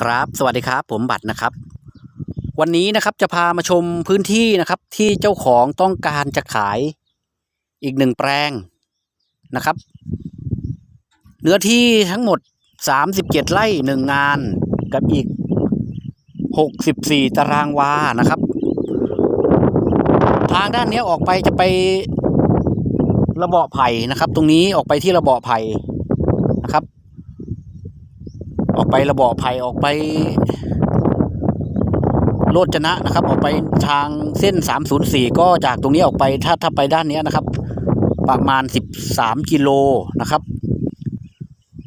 ครับ สวัสดีครับ ผมบัตรนะครับ วันนี้นะครับจะพามาชมพื้นที่นะครับ ที่เจ้าของต้องการจะขายอีกหนึ่งแปลงนะครับ เนื้อที่ทั้งหมด 37 ไร่หนึ่งงานกับอีก 64 ตารางวานะครับ ทางด้านนี้ออกไปจะไประเบาะไผ่นะครับ ตรงนี้ออกไปที่ระเบาะไผ่นะครับ ออกไประเบาะไผ่ออกไป โลดจนะนะครับ ออกไปทางเส้น 304 ก็จากตรงนี้ออกไปถ้าถ้าไปด้านนี้นะครับ ประมาณ 13 กิโลนะครับ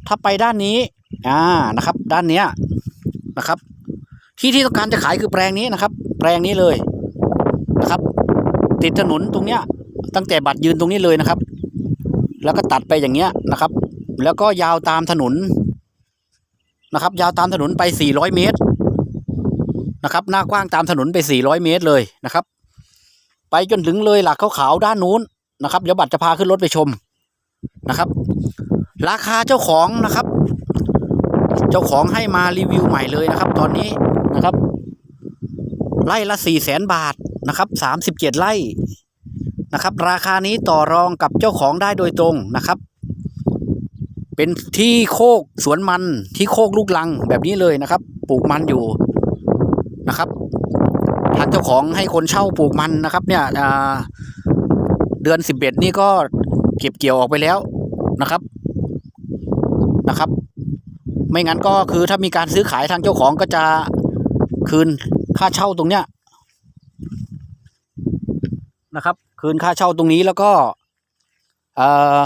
ถ้าไปด้านนี้อ่านะครับ ด้านเนี้ยนะครับ ที่ที่ต้องการจะขายคือแปลงนี้นะครับ แปลงนี้เลยนะครับ ติดถนนตรงเนี้ย ตั้งแต่บัตรยืนตรงนี้เลยนะครับ แล้วก็ตัดไปอย่างเงี้ยนะครับ แล้วก็ยาวตามถนน นะครับ ยาวตามถนนไป 400 เมตรนะครับ หน้ากว้างตามถนนไป 400 เมตรเลยนะครับ ไปจนถึงเลยหลักขาวๆด้านนู้นนะครับ เดี๋ยวบัตรจะพาขึ้นรถไปชมนะครับ ราคาเจ้าของนะครับ เจ้าของให้มารีวิวใหม่เลยนะครับ ตอนนี้นะครับไร่ละ4 0 0แสนบาทนะครับ37ไร่นะครับ ราคานี้ต่อรองกับเจ้าของได้โดยตรงนะครับ เป็นที่โคกสวนมันที่โคกลูกลังแบบนี้เลยนะครับ ปลูกมันอยู่นะครับทางเจ้าของให้คนเช่าปลูกมันนะครับ เนี่ยเดือนสิบเอ็ดนี่ก็เก็บเกี่ยวออกไปแล้วนะครับนะครับ ไม่งั้นก็คือถ้ามีการซื้อขายทางเจ้าของก็จะคืนค่าเช่าตรงเนี้ยนะครับ คืนค่าเช่าตรงนี้แล้วก็เอ่อ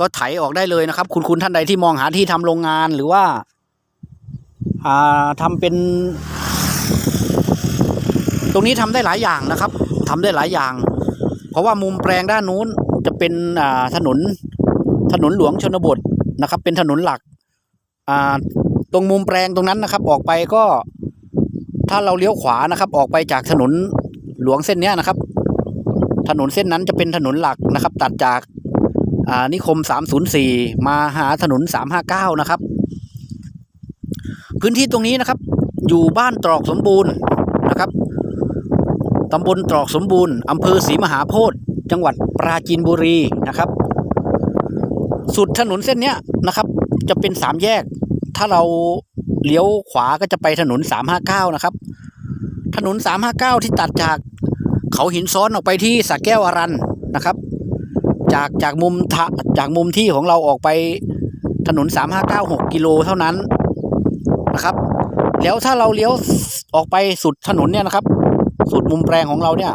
ก็ไถออกได้เลยนะครับ คุณคุณท่านใดที่มองหาที่ทำโรงงานหรือว่าอ่าทำเป็น ตรงนี้ทำได้หลายอย่างนะครับทำได้หลายอย่าง เพราะว่ามุมแปลงด้านนู้นจะเป็นอ่าถนนถนนหลวงชนบทนะครับ เป็นถนนหลักอ่าตรงมุมแปลงตรงนั้นนะครับ ออกไปก็ถ้าเราเลี้ยวขวานะครับ ออกไปจากถนนหลวงเส้นนี้นะครับ ถนนเส้นนั้นจะเป็นถนนหลักนะครับ ตัดจาก นิคม 304 มาหาถนน 359 นะครับ พื้นที่ตรงนี้นะครับ อยู่บ้านตรอกสมบูรณ์นะครับตำบลตรอกสมบูรณ์อำเภอศรีมหาโพธิ์จังหวัดปราจีนบุรีนะครับ สุดถนนเส้นนี้นะครับ จะเป็นสามแยก ถ้าเราเลี้ยวขวาก็จะไปถนน 359 นะครับ ถนน 359 ที่ตัดจากเขาหินซ้อนออกไปที่สักแก้วอรันนะครับ จากจากมุมทะจากมุมที่ของเราออกไปถนน 3596 กิโลเท่านั้นนะครับ แล้วถ้าเราเลี้ยวออกไปสุดถนนเนี่ยนะครับ สุดมุมแปลงของเราเนี่ย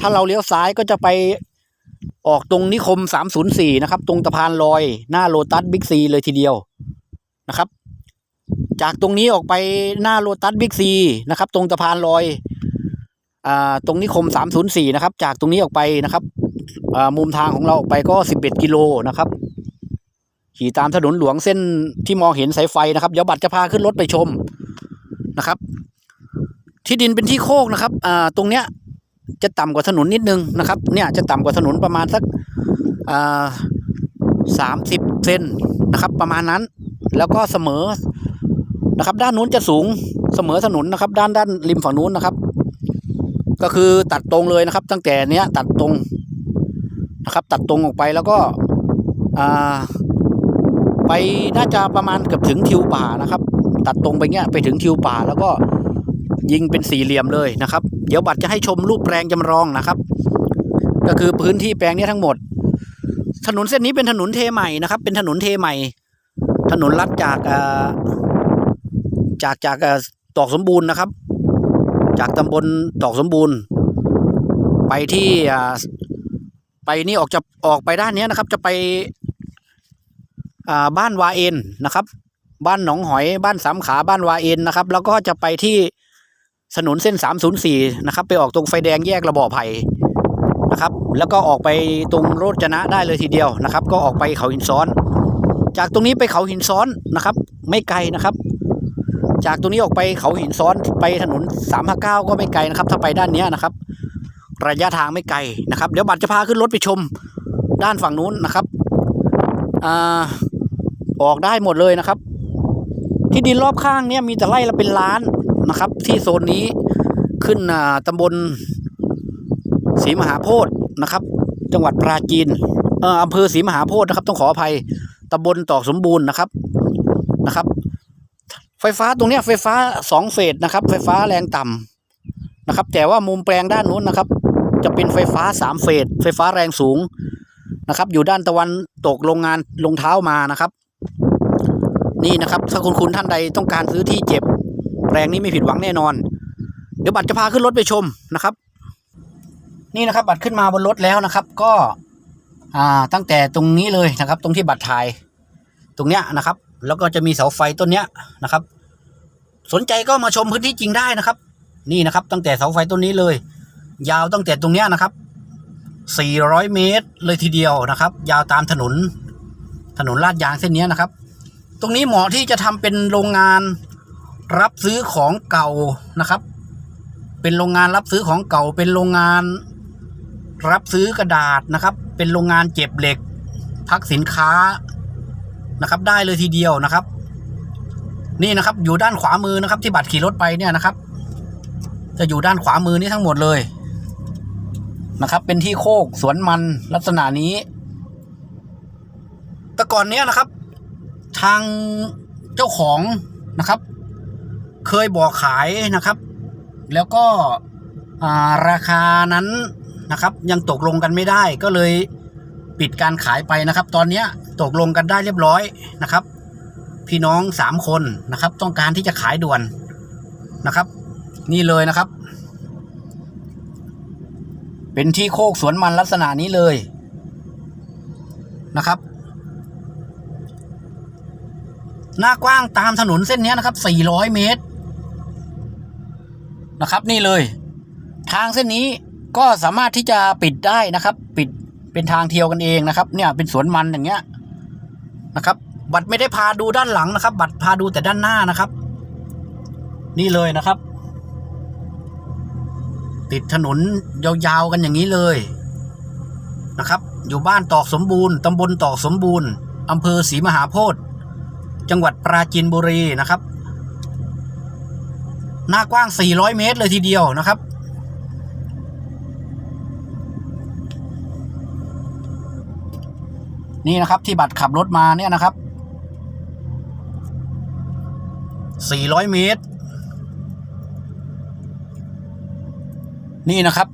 ถ้าเราเลี้ยวซ้ายก็จะไปออกตรงนิคม 304 นะครับ ตรงสะพานลอยหน้าโลตัสบิ๊กซีเลยทีเดียวนะครับ จากตรงนี้ออกไปหน้าโลตัสบิ๊กซีนะครับ ตรงสะพานลอยอ่าตรงนิคม 304 นะครับ จากตรงนี้ออกไปนะครับ มุมทางของเราออกไปก็สิบเอ็ดกิโลนะครับ ขี่ตามถนนหลวงเส้นที่มองเห็นสายไฟนะครับ เดี๋ยวบัตรจะพาขึ้นรถไปชมนะครับ ที่ดินเป็นที่โคกนะครับอ่าตรงเนี้ยจะต่ำกว่าถนนนิดนึงนะครับ เนี่ยจะต่ำกว่าถนนประมาณสักอ่าสามสิบเซนนะครับ ประมาณนั้น แล้วก็เสมอนะครับ ด้านนู้นจะสูงเสมอถนนนะครับ ด้านด้านริมฝั่งนู้นนะครับ ก็คือตัดตรงเลยนะครับ ตั้งแต่เนี้ยตัดตรง นะครับ ตัดตรงออกไปแล้วก็ไปน่าจะประมาณเกือบถึงทิวป่านะครับ ตัดตรงไปเงี้ยไปถึงทิวป่าแล้วก็ยิงเป็นสี่เหลี่ยมเลยนะครับ เดี๋ยวบัตรจะให้ชมรูปแปลงจำลองนะครับ ก็คือพื้นที่แปลงนี้ทั้งหมด ถนนเส้นนี้เป็นถนนเทใหม่นะครับ เป็นถนนเทใหม่ ถนนลัดจากจากจากตอกสมบูรณ์นะครับ จากตำบลตอกสมบูรณ์ ไปที่ ไปนี่ออกจะออกไปด้านนี้นะครับ จะไปบ้านวาเอ็นนะครับ บ้านหนองหอยบ้านสามขาบ้านวาเอ็นนะครับ แล้วก็จะไปที่ถนนเส้นสามศูนย์สี่นะครับ ไปออกตรงไฟแดงแยกระบอกไผ่นะครับ แล้วก็ออกไปตรงโรจนะได้เลยทีเดียวนะครับ ก็ออกไปเขาหินซ้อน จากตรงนี้ไปเขาหินซ้อนนะครับ ไม่ไกลนะครับ จากตรงนี้ออกไปเขาหินซ้อนไปถนนสามห้าเก้าก็ไม่ไกลนะครับ ถ้าไปด้านนี้นะครับ ระยะทางไม่ไกลนะครับ เดี๋ยวบัตรจะพาขึ้นรถไปชมด้านฝั่งนู้นนะครับอ่าออกได้หมดเลยนะครับ ที่ดินรอบข้างเนี่ยมีแต่ไร่ละเป็นล้านนะครับ ที่โซนนี้ขึ้นอ่าตำบลศรีมหาโพธิ์นะครับ จังหวัดปราจีนเอ่ออำเภอศรีมหาโพธิ์นะครับ ต้องขออภัยตำบลตอกสมบูรณ์นะครับนะครับ ไฟฟ้าตรงนี้ไฟฟ้าสองเฟสนะครับ ไฟฟ้าแรงต่ำนะครับ แต่ว่ามุมแปลงด้านนู้นนะครับ จะเป็นไฟฟ้าสามเฟสไฟฟ้าแรงสูงนะครับ อยู่ด้านตะวันตกโรงงานลงเท้ามานะครับ นี่นะครับ ถ้าคุณคุณท่านใดต้องการซื้อที่เจ็บ แปลงนี้ไม่ผิดหวังแน่นอน เดี๋ยวบัตรจะพาขึ้นรถไปชมนะครับ นี่นะครับ บัตรขึ้นมาบนรถแล้วนะครับ ก็อ่าตั้งแต่ตรงนี้เลยนะครับ ตรงที่บัตรถ่ายตรงเนี้ยนะครับ แล้วก็จะมีเสาไฟต้นเนี้ยนะครับ สนใจก็มาชมพื้นที่จริงได้นะครับ นี่นะครับ ตั้งแต่เสาไฟต้นนี้เลย ยาวตั้งแต่ตรงเนี้ยนะครับ 400 เมตรเลยทีเดียวนะครับ ยาวตามถนน ถนนลาดยางเส้นเนี้ยนะครับ ตรงนี้เหมาะที่จะทำเป็นโรงงานรับซื้อของเก่านะครับ เป็นโรงงานรับซื้อของเก่า เป็นโรงงาน รับซื้อกระดาษนะครับ เป็นโรงงานเจ็บเหล็ก พักสินค้านะครับ ได้เลยทีเดียวนะครับ นี่นะครับ อยู่ด้านขวามือนะครับ ที่บัตรขี่รถไปเนี่ยนะครับ จะอยู่ด้านขวามือนี้ทั้งหมดเลย นะครับ เป็นที่โคกสวนมันลักษณะนี้ แต่ก่อนเนี้ยนะครับ ทางเจ้าของนะครับ เคยบอกขายนะครับ แล้วก็าราคานั้นนะครับ ยังตกลงกันไม่ได้ก็เลยปิดการขายไปนะครับ ตอนเนี้ยตกลงกันได้เรียบร้อยนะครับ พี่น้องสามคนนะครับ ต้องการที่จะขายด่วนนะครับ นี่เลยนะครับ เป็นที่โคกสวนมันลักษณะนี้เลยนะครับ หน้ากว้างตามถนนเส้นนี้นะครับ 400 เมตร นะครับ นี่เลย ทางเส้นนี้ก็สามารถที่จะปิดได้นะครับ ปิดเป็นทางเที่ยวกันเองนะครับ เนี่ยเป็นสวนมันอย่างเงี้ยนะครับ บัตรไม่ได้พาดูด้านหลังนะครับ บัตรพาดูแต่ด้านหน้านะครับ นี่เลยนะครับ ติดถนนยาวๆกันอย่างนี้เลยนะครับ อยู่บ้านตอกสมบูรณ์ตำบลตอกสมบูรณ์อำเภอศรีมหาโพธิ์จังหวัดปราจีนบุรีนะครับ หน้ากว้าง 400 เมตรเลยทีเดียวนะครับ นี่นะครับที่บัตรขับรถมาเนี่ยนะครับ 400 เมตร นี่นะครับ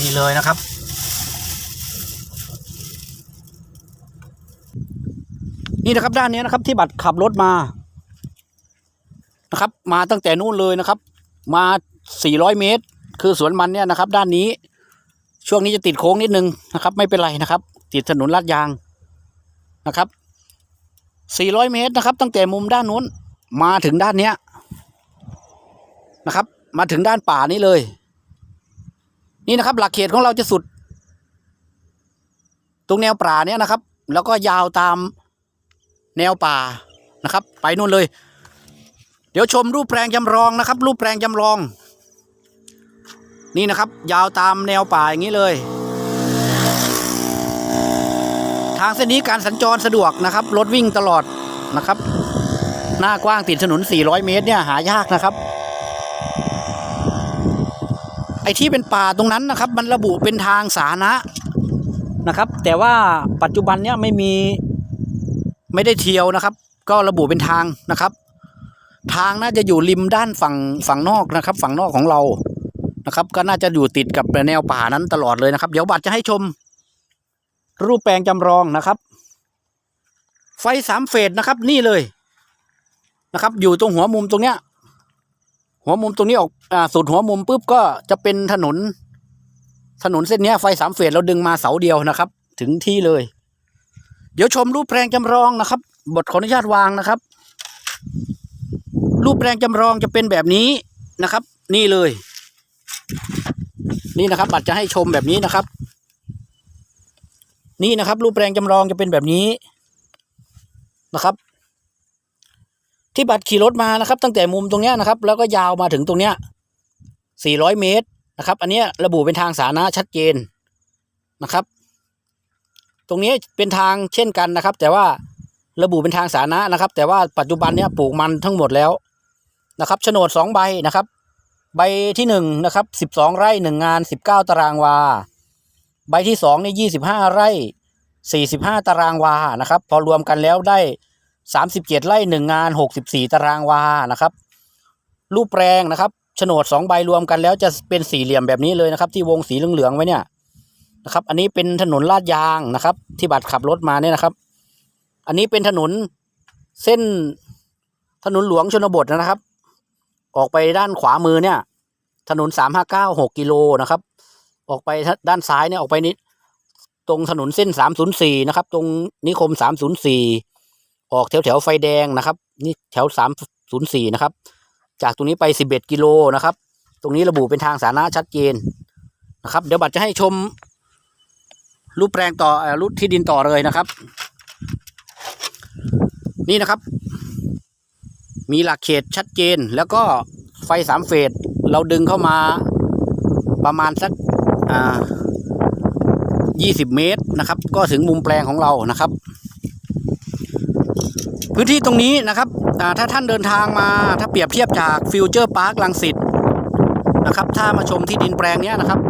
นี่เลยนะครับ นี่นะครับด้านนี้นะครับที่บัตรขับรถมานะครับ มาตั้งแต่นู่นเลยนะครับ มา 400 เมตร คือสวนมันเนี่ยนะครับ ด้านนี้ ช่วงนี้จะติดโค้งนิดนึงนะครับ ไม่เป็นไรนะครับ ติดถนนลาดยางนะครับ 400 เมตรนะครับ ตั้งแต่มุมด้านนู้นมาถึงด้านเนี้ยนะครับ มาถึงด้านป่านี้เลย นี่นะครับ หลักเขตของเราจะสุด ตรงแนวป่าเนี้ยนะครับ แล้วก็ยาวตามแนวป่านะครับ ไปนู่นเลย เดี๋ยวชมรูปแปลงจำลองนะครับ รูปแปลงจำลอง นี่นะครับ ยาวตามแนวป่าอย่างนี้เลย ทางเส้นนี้การสัญจรสะดวกนะครับ รถวิ่งตลอดนะครับ หน้ากว้างติดถนน 400 เมตรเนี่ยหายากนะครับ ไอ้ที่เป็นป่าตรงนั้นนะครับ มันระบุเป็นทางสาธารณะนะครับ แต่ว่าปัจจุบันเนี่ยไม่มีไม่ได้เที่ยวนะครับ ก็ระบุเป็นทางนะครับ ทางน่าจะอยู่ริมด้านฝั่งฝั่งนอกนะครับ ฝั่งนอกของเรา นะครับ ก็น่าจะอยู่ติดกับแนวป่านั้นตลอดเลยนะครับ เดี๋ยวบัตรจะให้ชม รูปแปลงจำลองนะครับ ไฟสามเฟสนะครับ นี่เลยนะครับ อยู่ตรงหัวมุมตรงเนี้ย หัวมุมตรงนี้ออกอ่าสุดหัวมุมปุ๊บก็จะเป็นถนน ถนนเส้นเนี้ยไฟสามเฟสเราดึงมาเสาเดียวนะครับ ถึงที่เลย เดี๋ยวชมรูปแปลงจำลองนะครับ บทขออนุญาตวางนะครับ รูปแปลงจำลองจะเป็นแบบนี้นะครับ นี่เลย นี่นะครับ บัตรจะให้ชมแบบนี้นะครับ นี่นะครับ รูปแปลงจำลองจะเป็นแบบนี้นะครับ ที่บัตรขี่รถมานะครับ ตั้งแต่มุมตรงเนี้ยนะครับ แล้วก็ยาวมาถึงตรงเนี้ย400 เมตรนะครับ อันเนี้ยระบุเป็นทางสาธารณะชัดเจนนะครับ ตรงนี้เป็นทางเช่นกันนะครับ แต่ว่าระบุเป็นทางสาธารณะนะครับ แต่ว่าปัจจุบันเนี้ยปลูกมันทั้งหมดแล้วนะครับโฉนดสองใบนะครับ ใบที่หนึ่งนะครับสิบสองไร่หนึ่งงานสิบเก้าตารางวา ใบที่สองนี่ยี่สิบห้าไร่สี่สิบห้าตารางวานะครับ พอรวมกันแล้วได้สามสิบเจ็ดไร่หนึ่งงานหกสิบสี่ตารางวานะครับ รูปแปลงนะครับโฉนดสองใบรวมกันแล้วจะเป็นสี่เหลี่ยมแบบนี้เลยนะครับ ที่วงสีเหลืองๆไว้เนี่ยนะครับ อันนี้เป็นถนนลาดยางนะครับ ที่บัตรขับรถมาเนี่ยนะครับ อันนี้เป็นถนนเส้นถนนหลวงชนบทนะครับ ออกไปด้านขวามือเนี่ย ถนนสามห้าเก้าหกกิโลนะครับ ออกไปด้านซ้ายเนี่ยออกไปนิดตรงถนนเส้นสามศูนย์สี่นะครับ ตรงนิคมสามศูนย์สี่ออกแถวแถวไฟแดงนะครับ นี่แถวสามศูนย์สี่นะครับ จากตรงนี้ไปสิบเอ็ดกิโลนะครับ ตรงนี้ระบุเป็นทางสาธารณะชัดเจนนะครับ เดี๋ยวบัตรจะให้ชมรูปแปลงต่อเอ่อรูปที่ดินต่อเลยนะครับ นี่นะครับ มีหลักเขตชัดเจน แล้วก็ไฟสามเฟสเราดึงเข้ามาประมาณสักอ่ายี่สิบเมตรนะครับ ก็ถึงมุมแปลงของเรานะครับ พื้นที่ตรงนี้นะครับอ่ถ้าท่านเดินทางมาถ้าเปรียบเทียบจากฟิวเจอร์พาร์คลังสิตนะครับ ถ้ามาชมที่ดินแปลงนี้นะครับ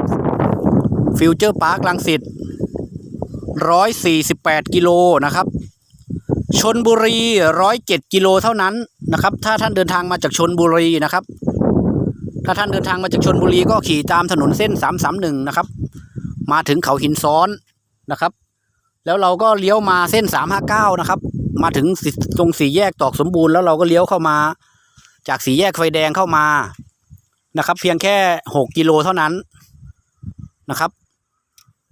ฟิวเจอร์พาร์คลังสิตร้อยสี่สิบแปดกิโลนะครับชนบุรีร้อยเจ็ดกิโลเท่านั้น นะครับ ถ้าท่านเดินทางมาจากชนบุรีนะครับ ถ้าท่านเดินทางมาจากชนบุรีก็ขี่ตามถนนเส้นสามสามหนึ่งนะครับ มาถึงเขาหินซ้อนนะครับ แล้วเราก็เลี้ยวมาเส้นสามห้าเก้านะครับ มาถึงตรงสี่แยกตอกสมบูรณ์แล้วเราก็เลี้ยวเข้ามา จากสี่แยกไฟแดงเข้ามานะครับ เพียงแค่หกกิโลเท่านั้นนะครับ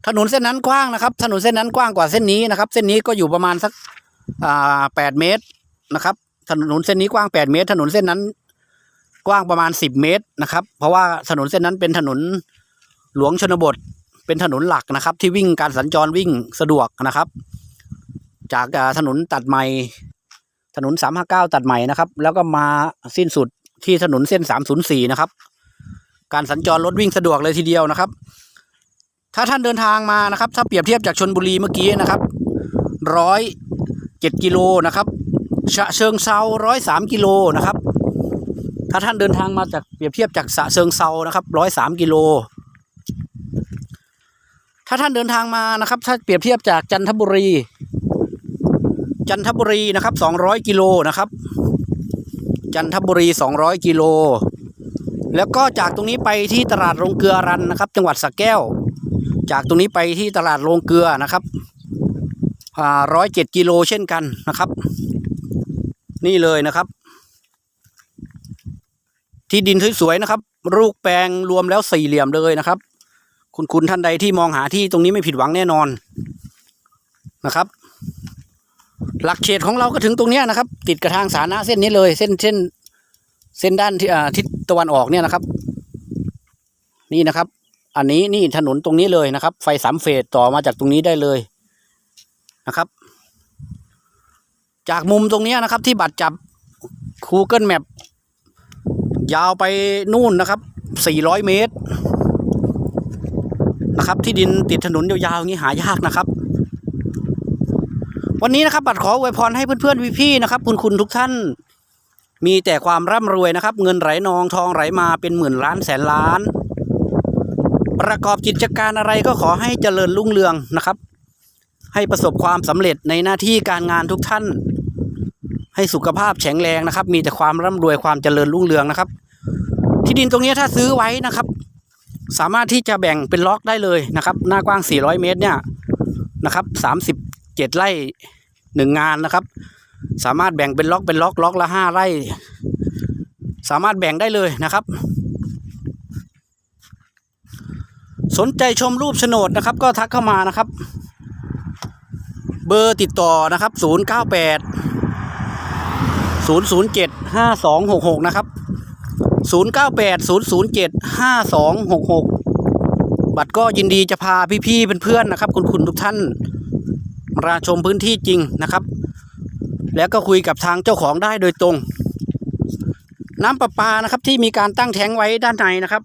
ถนนเส้นนั้นกว้างนะครับ ถนนเส้นนั้นกว้างกว่าเส้นนี้นะครับ เส้นนี้ก็อยู่ประมาณสักอ่าแปดเมตรนะครับ ถนนเส้นนี้กว้างแปดเมตร ถนนเส้นนั้นกว้างประมาณสิบเมตรนะครับ เพราะว่าถนนเส้นนั้นเป็นถนนหลวงชนบท เป็นถนนหลักนะครับ ที่วิ่งการสัญจรวิ่งสะดวกนะครับ จากถนนตัดใหม่ ถนนสามห้าเก้าตัดใหม่นะครับ แล้วก็มาสิ้นสุดที่ถนนเส้นสามศูนย์สี่นะครับ การสัญจรรถวิ่งสะดวกเลยทีเดียวนะครับ ถ้าท่านเดินทางมานะครับ ถ้าเปรียบเทียบจากชนบุรีเมื่อกี้นะครับร้อยเจ็ดกิโลนะครับ ฉะเชิงเซาร้อยสามกิโลนะครับ ถ้าท่านเดินทางมาจากเปรียบเทียบจากฉะเชิงเซานะครับร้อยสามกิโล ถ้าท่านเดินทางมานะครับ ถ้าเปรียบเทียบจากจันทบุรี จันทบุรีนะครับสองร้อยกิโลนะครับ จันทบุรีสองร้อยกิโล แล้วก็จากตรงนี้ไปที่ตลาดโรงเกลือรันนะครับ จังหวัดสระแก้ว จากตรงนี้ไปที่ตลาดโรงเกลือนะครับร้อยเจ็ดกิโลเช่นกันนะครับ นี่เลยนะครับ ที่ดินสวยๆนะครับรูปแปลงรวมแล้วสี่เหลี่ยมเลยนะครับ คุณคุณท่านใดที่มองหาที่ตรงนี้ไม่ผิดหวังแน่นอนนะครับ หลักเขตของเราก็ถึงตรงนี้นะครับ ติดกระทางสาธารณะเส้นนี้เลย เส้นเส้นเส้นด้านที่อ่าทิศตะวันออกเนี่ยนะครับ นี่นะครับ อันนี้นี่ถนนตรงนี้เลยนะครับ ไฟสามเฟสต่อมาจากตรงนี้ได้เลยนะครับ จากมุมตรงนี้นะครับที่บัตรจับ Google Map ยาวไปนู่นนะครับ 400 เมตรนะครับ ที่ดินติดถนนยาวๆอย่างนี้หายากนะครับ วันนี้นะครับ บัตรขออวยพรให้เพื่อนๆพี่ๆนะครับ คุณคุณทุกท่าน มีแต่ความร่ำรวยนะครับ เงินไหลนองทองไหลมาเป็นหมื่นล้านแสนล้าน ประกอบกิจการอะไรก็ขอให้เจริญรุ่งเรืองนะครับ ให้ประสบความสำเร็จในหน้าที่การงานทุกท่าน ให้สุขภาพแข็งแรงนะครับ มีแต่ความร่ำรวยความเจริญรุ่งเรืองนะครับ ที่ดินตรงนี้ถ้าซื้อไว้นะครับ สามารถที่จะแบ่งเป็นล็อกได้เลยนะครับ หน้ากว้าง 400 เมตรเนี่ยนะครับ 37 ไร่หนึ่งงานนะครับ สามารถแบ่งเป็นล็อกเป็นล็อกล็อกละห้าไร่ สามารถแบ่งได้เลยนะครับ สนใจชมรูปโฉนดนะครับ ก็ทักเข้ามานะครับ เบอร์ติดต่อนะครับ 098 007 5266 นะครับ 098 007 5266 บัตรก็ยินดีจะพาพี่ๆเพื่อนๆนะครับ คุณคุณทุกท่านมาชมพื้นที่จริงนะครับ แล้วก็คุยกับทางเจ้าของได้โดยตรง น้ำประปานะครับที่มีการตั้งแท้งไว้ด้านในนะครับ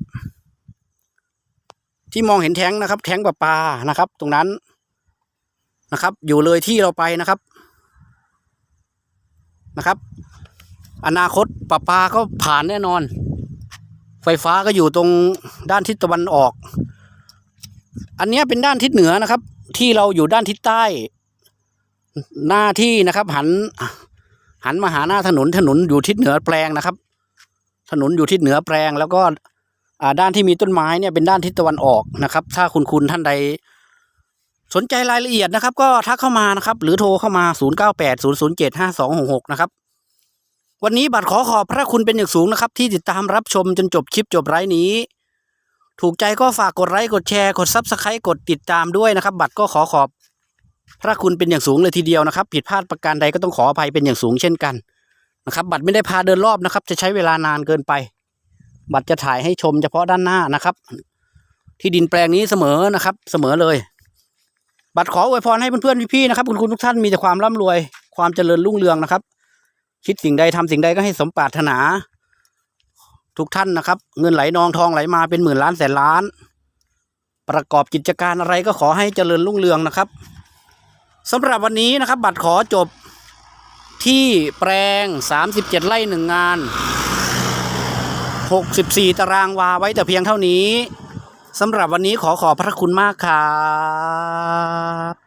ที่มองเห็นแท้งนะครับ แท้งประปานะครับ ตรงนั้นนะครับ อยู่เลยที่เราไปนะครับนะครับ อนาคตประปาก็ผ่านแน่นอน ไฟฟ้าก็อยู่ตรงด้านทิศตะวันออก อันนี้เป็นด้านทิศเหนือนะครับ ที่เราอยู่ด้านทิศใต้ หน้าที่นะครับหันหันมาหาหน้าถนนถนนอยู่ทิศเหนือแปลงนะครับ ถนนอยู่ทิศเหนือแปลง แล้วก็ด้านที่มีต้นไม้เนี่ยเป็นด้านทิศตะวันออกนะครับ ถ้าคุณคุณท่านใด สนใจรายละเอียดนะครับ ก็ทักเข้ามานะครับ หรือโทรเข้ามา 0 9 8 0 0 7 5 2 6 6 นะครับ วันนี้บัตรขอขอบพระคุณเป็นอย่างสูงนะครับ ที่ติดตามรับชมจนจบคลิปจบไลฟ์นี้ ถูกใจก็ฝากกดไลค์กดแชร์กดซับสไครต์กดติดตามด้วยนะครับ บัตรก็ขอขอบ พระคุณเป็นอย่างสูงเลยทีเดียวนะครับ ผิดพลาดประการใดก็ต้องขออภัยเป็นอย่างสูงเช่นกันนะครับบัตรไม่ได้พาเดินรอบนะครับ จะใช้เวลานานเกินไป บัตรจะถ่ายให้ชมเฉพาะด้านหน้านะครับ ที่ดินแปลงนี้เสมอนะครับ เสมอเลย บัตรขออวยพรให้เพื่อนๆพี่ๆนะครับ คุณคุณทุกท่านมีแต่ความร่ำรวย ความเจริญรุ่งเรืองนะครับ คิดสิ่งใดทำสิ่งใดก็ให้สมปรารถนา ทุกท่านนะครับ เงินไหลนองทองไหลมาเป็นหมื่นล้านแสนล้าน ประกอบกิจการอะไรก็ขอให้เจริญรุ่งเรืองนะครับสำหรับวันนี้นะครับ บัตรขอจบที่แปลง 37 ไร่หนึ่งงาน 64 ตารางวาไว้แต่เพียงเท่านี้สำหรับวันนี้ขอขอบพระคุณมากครับ